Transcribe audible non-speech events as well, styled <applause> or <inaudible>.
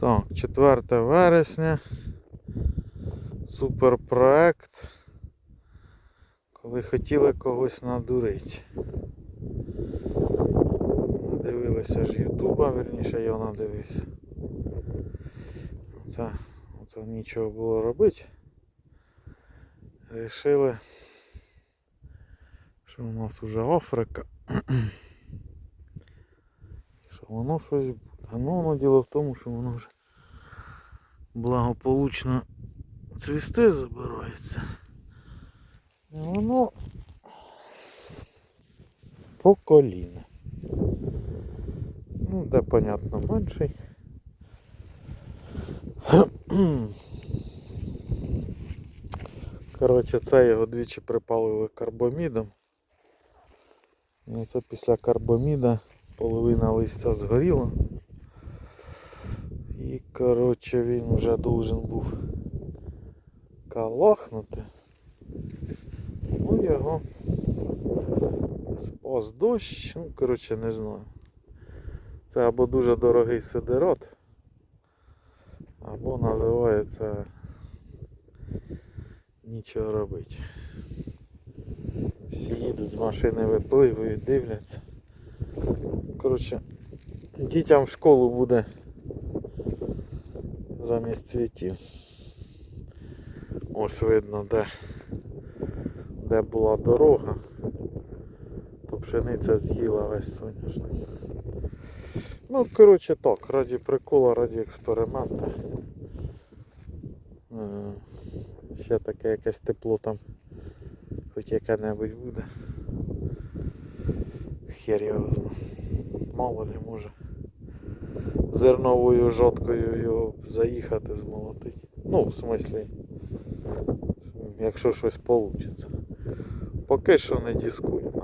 Так, 4 вересня. Суперпроект. Коли хотіли когось надурити. Надивилися ж Ютуба, верніше я надивився. Це, це нічого було робити. Рішили, що у нас уже Африка. <clears throat> Що воно щось буде. А ну воно діло в тому, що воно вже благополучно цвісти забирається. І воно по коліна. Ну, де, понятно, менший. Коротше, це його двічі припалили карбомідом. І це після карбоміда половина листя згоріла. Коротше він вже должен був калахнути. Ну його спас дощ, ну коротше не знаю. Це або дуже дорогий сидерат, або називається нічого робити. Всі їдуть з машини випливають, дивляться. Коротше, дітям в школу буде замість цвітів. Ось видно, де, де була дорога, то пшениця з'їла весь соняшник. Ну, коротше так, раді прикола, раді експеримента. Е, Ще таке якесь тепло там хоч яке-небудь буде. Хер його знає. Мало ли може. Зерновою жоткою його заїхати змолотить. Ну, в смислі, якщо щось вийде. Поки що не дискуємо.